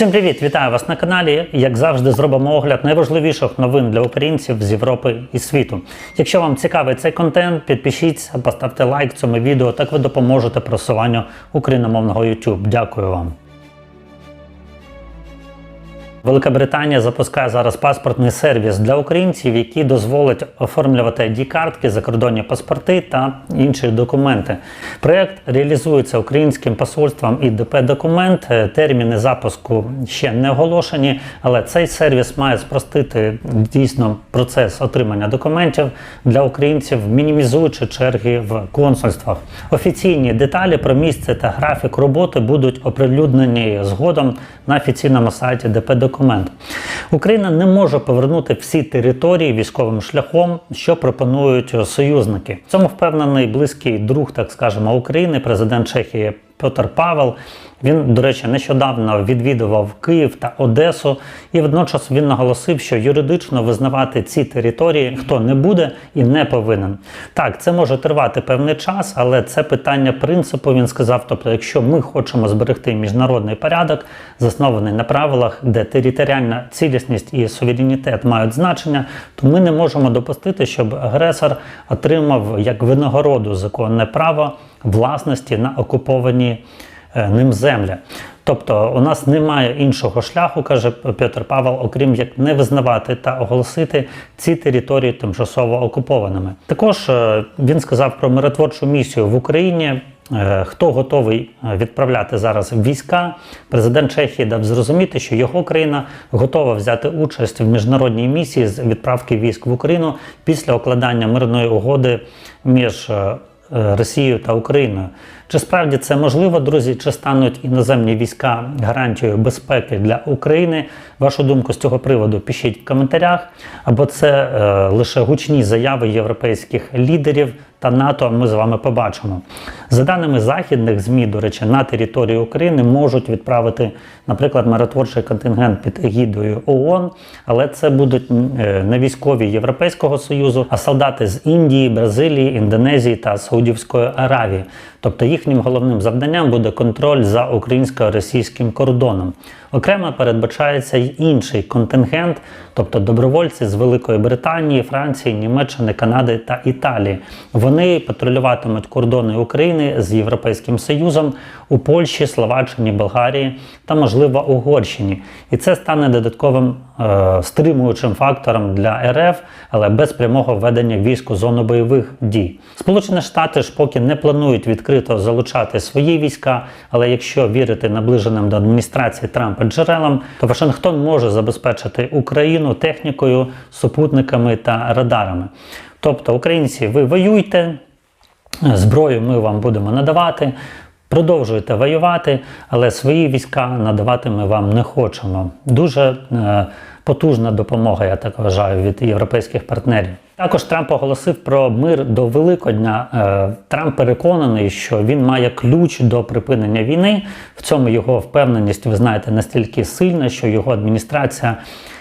Всім привіт! Вітаю вас на каналі. Як завжди, зробимо огляд найважливіших новин для українців з Європи і світу. Якщо вам цікавий цей контент, підпишіться, поставте лайк цьому відео, так ви допоможете просуванню україномовного YouTube. Дякую вам. Велика Британія запускає зараз паспортний сервіс для українців, який дозволить оформлювати ID-картки, закордонні паспорти та інші документи. Проєкт реалізується українським посольством і ДП документ. Е, Терміни запуску ще не оголошені, але цей сервіс має спростити дійсно процес отримання документів для українців, мінімізуючи черги в консульствах. Офіційні деталі про місце та графік роботи будуть оприлюднені згодом на офіційному сайті ДП документ. Україна не може повернути всі території військовим шляхом, що пропонують союзники. В цьому впевнений близький друг, так скажемо, України, президент Чехії Петр Павел. Він, до речі, нещодавно відвідував Київ та Одесу, і водночас він наголосив, що юридично визнавати ці території хто не буде і не повинен. Так, це може тривати певний час, але це питання принципу. Він сказав: тобто, якщо ми хочемо зберегти міжнародний порядок, заснований на правилах, де територіальна цілісність і суверенітет мають значення, то ми не можемо допустити, щоб агресор отримав як винагороду законне право власності на окуповані ним землі. Тобто у нас немає іншого шляху, каже Петр Павел, окрім як не визнавати та оголосити ці території тимчасово окупованими. Також е, він сказав про миротворчу місію в Україні. Е, Хто готовий е, відправляти зараз війська? Президент Чехії дав зрозуміти, що його країна готова взяти участь в міжнародній місії з відправки військ в Україну після укладання мирної угоди між е, Е, Росією та Україною. Чи справді це можливо, друзі? Чи стануть іноземні війська гарантією безпеки для України? Вашу думку з цього приводу пишіть в коментарях. Або це е, лише гучні заяви європейських лідерів та НАТО. Ми з вами побачимо. За даними західних змі, до речі, на територію України можуть відправити, наприклад, миротворчий контингент під егідою ООН, але це будуть е, не військові Європейського союзу, а солдати з Індії, Бразилії, Індонезії та Саудівської Аравії. Тобто їхнім головним завданням буде контроль за українсько-російським кордоном. Окремо передбачається й інший контингент, тобто добровольці з Великої Британії, Франції, Німеччини, Канади та Італії. Вони патрулюватимуть кордони України з Європейським Союзом у Польщі, Словаччині, Болгарії та, можливо, Угорщині. І це стане додатковим е, стримуючим фактором для РФ, але без прямого введення військ у зону бойових дій. Сполучені Штати ж поки не планують відкрито залучати свої війська, але якщо вірити наближеним до адміністрації Трампа джерелам, то Вашингтон може забезпечити Україну технікою, супутниками та радарами. Тобто, українці, ви воюйте, зброю ми вам будемо надавати. Продовжуйте воювати, але свої війська надавати ми вам не хочемо. Дуже е, потужна допомога, я так вважаю, від європейських партнерів. Також Трамп оголосив про мир до Великодня. Е, Трамп переконаний, що він має ключ до припинення війни. В цьому його впевненість, ви знаєте, настільки сильна, що його адміністрація,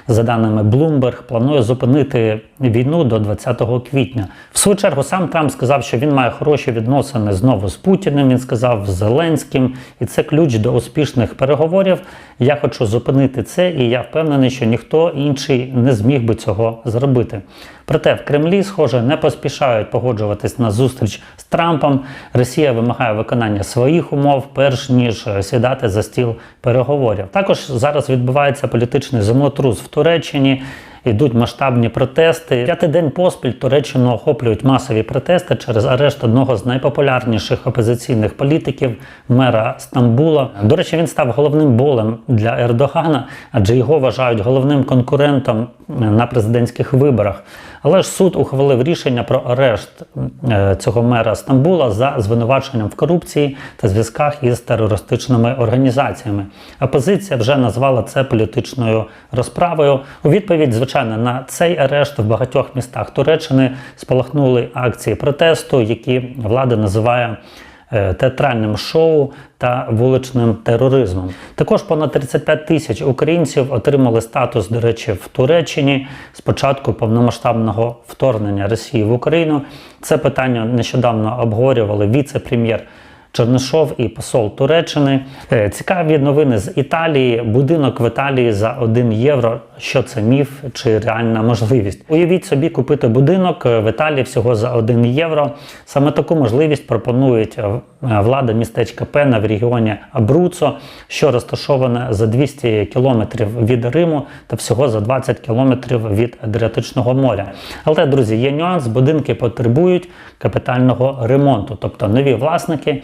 за даними Bloomberg, планує зупинити війну до 20 квітня. В свою чергу сам Трамп сказав, що він має хороші відносини знову з Путіним. Він сказав з Зеленським, і це ключ до успішних переговорів. Я хочу зупинити це, і я впевнений, що ніхто інший не зміг би цього зробити. Проте в Кремлі, схоже, не поспішають погоджуватись на зустріч з Трампом. Росія вимагає виконання своїх умов, перш ніж сідати за стіл переговорів. Також зараз відбувається політичний землетрус в Туреччині. Йдуть масштабні протести. П'ятий день поспіль Туреччину охоплюють масові протести через арешт одного з найпопулярніших опозиційних політиків, мера Стамбула. До речі, він став головним болем для Ердогана, адже його вважають головним конкурентом на президентських виборах. Але ж суд ухвалив рішення про арешт е, цього мера Стамбула за звинуваченням в корупції та зв'язках із терористичними організаціями. Опозиція вже назвала це політичною розправою. У відповідь, звичайно, на цей арешт в багатьох містах Туреччини спалахнули акції протесту, які влада називає. Е, Театральним шоу та вуличним тероризмом. Також понад 35 тисяч українців отримали статус, до речі, в Туреччині з початку повномасштабного вторгнення Росії в Україну. Це питання нещодавно обговорювали віце-прем'єр Чернишов і посол Туреччини. Е, Цікаві новини з Італії. Будинок в Італії за 1 євро. Що це міф чи реальна можливість? Уявіть собі купити будинок е, в Італії всього за 1 євро. Саме таку можливість пропонують е, влада містечка Пена в регіоні Абруцо, що розташоване за 200 кілометрів від Риму та всього за 20 кілометрів від Адріатичного моря. Але, друзі, є нюанс, будинки потребують капітального ремонту, тобто нові власники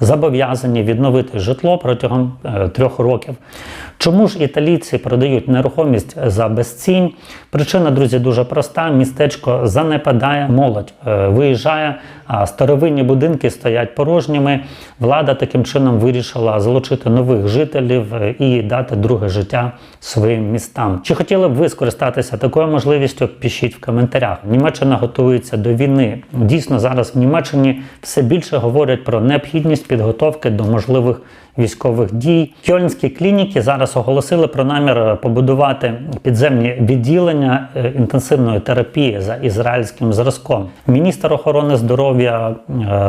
зобов'язані відновити житло протягом е, трьох років. Чому ж італійці продають нерухомість за безцінь? Причина, друзі, дуже проста: містечко занепадає, молодь е, виїжджає, а старовинні будинки стоять порожніми. Влада таким чином вирішила залучити нових жителів е, і дати друге життя своїм містам. Чи хотіли б ви скористатися такою можливістю? Пишіть в коментарях. Німеччина готується до війни. Дійсно, зараз в Німеччині все більше говорять про необхідність підготовки до можливих військових дій. Кьольнські клініки зараз оголосили про намір побудувати підземні відділення е, інтенсивної терапії за ізраїльським зразком. Міністр охорони здоров'я е,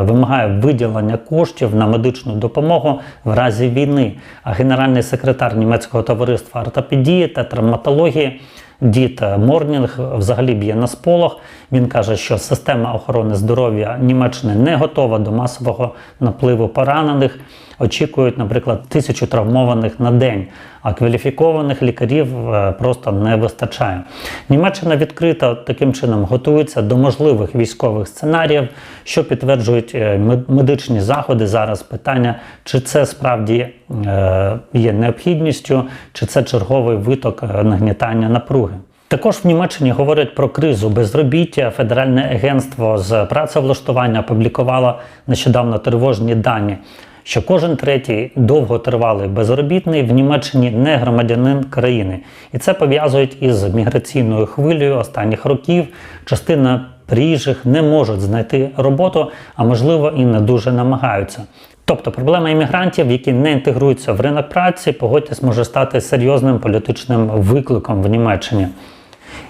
вимагає виділення коштів на медичну допомогу в разі війни. А генеральний секретар німецького товариства ортопедії та травматології. Діт Морнінг взагалі б'є на сполох. Він каже, що система охорони здоров'я Німеччини не готова до масового напливу поранених. Очікують, наприклад, тисячу травмованих на день, а кваліфікованих лікарів е, просто не вистачає. Німеччина відкрита таким чином готується до можливих військових сценаріїв, що підтверджують е, медичні заходи. Зараз питання, чи це справді е, є необхідністю, чи це черговий виток нагнітання напруги. Також в Німеччині говорять про кризу безробіття. Федеральне агентство з працевлаштування опублікувало нещодавно тривожні дані що кожен третій довготривалий безробітний в Німеччині не громадянин країни, і це пов'язують із міграційною хвилею останніх років. Частина приїжджих не можуть знайти роботу, а можливо і не дуже намагаються. Тобто проблема іммігрантів, які не інтегруються в ринок праці, погодьтесь, може стати серйозним політичним викликом в Німеччині.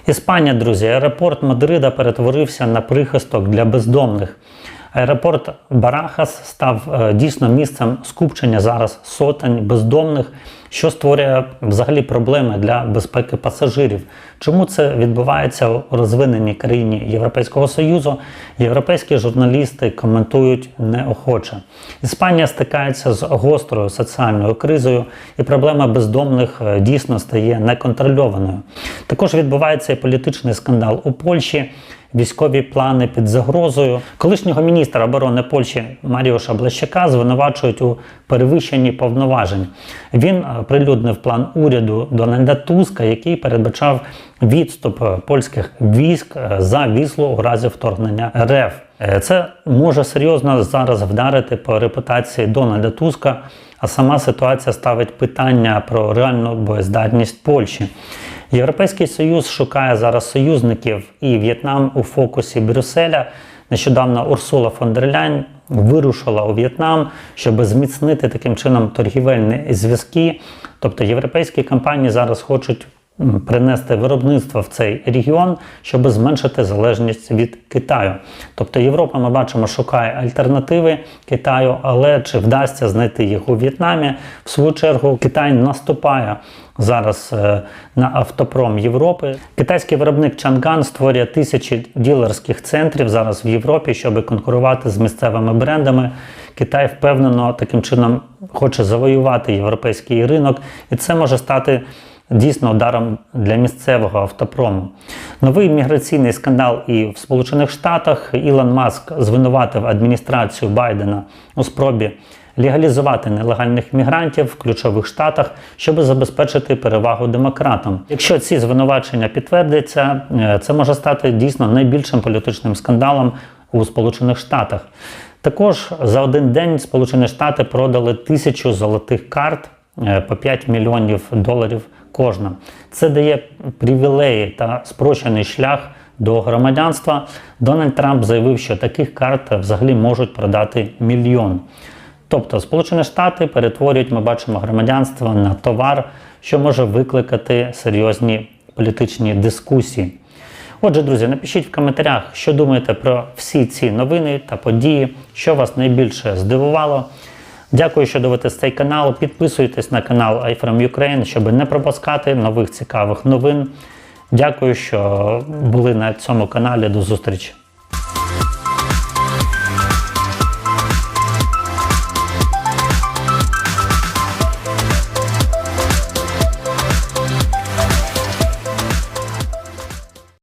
Іспанія, друзі, аеропорт Мадрида перетворився на прихисток для бездомних. Аеропорт Барахас став е, дійсно місцем скупчення зараз сотень бездомних, що створює взагалі проблеми для безпеки пасажирів. Чому це відбувається у розвиненій країні Європейського Союзу? Європейські журналісти коментують неохоче. Іспанія стикається з гострою соціальною кризою, і проблема бездомних е, дійсно стає неконтрольованою. Також відбувається і політичний скандал у Польщі військові плани під загрозою. Колишнього міністра оборони Польщі Маріуша Блащака звинувачують у перевищенні повноважень. Він е, прилюднив план уряду Дональда Туска, який передбачав відступ е, польських військ е, за віслу у разі вторгнення РФ. Це може серйозно зараз вдарити по репутації Дональда Туска. А сама ситуація ставить питання про реальну боєздатність Польщі. Європейський Союз шукає зараз союзників і В'єтнам у фокусі Брюсселя. Нещодавно Урсула фон дер Ляйн вирушила у В'єтнам, щоб зміцнити таким чином торгівельні зв'язки. Тобто європейські компанії зараз хочуть принести виробництво в цей регіон, щоб зменшити залежність від Китаю. Тобто Європа, ми бачимо, шукає альтернативи Китаю, але чи вдасться знайти їх у В'єтнамі? В свою чергу Китай наступає зараз е, на автопром Європи. Китайський виробник Чанган створює тисячі ділерських центрів зараз в Європі, щоб конкурувати з місцевими брендами. Китай впевнено таким чином хоче завоювати європейський ринок, і це може стати дійсно ударом для місцевого автопрому. Новий міграційний скандал і в Сполучених Штатах Ілон Маск звинуватив адміністрацію Байдена у спробі. Легалізувати нелегальних мігрантів в ключових штатах, щоб забезпечити перевагу демократам. Якщо ці звинувачення підтвердяться, е, це може стати дійсно найбільшим політичним скандалом у Сполучених Штатах. Також за один день Сполучені Штати продали тисячу золотих карт е, по 5 мільйонів доларів кожна. Це дає привілеї та спрощений шлях до громадянства. Дональд Трамп заявив, що таких карт взагалі можуть продати мільйон. Тобто Сполучені Штати перетворюють, ми бачимо, громадянство на товар, що може викликати серйозні політичні дискусії. Отже, друзі, напишіть в коментарях, що думаєте про всі ці новини та події, що вас найбільше здивувало. Дякую, що дивитесь цей канал. Підписуйтесь на канал iFrom Ukraine, щоб не пропускати нових цікавих новин. Дякую, що були на цьому каналі. До зустрічі!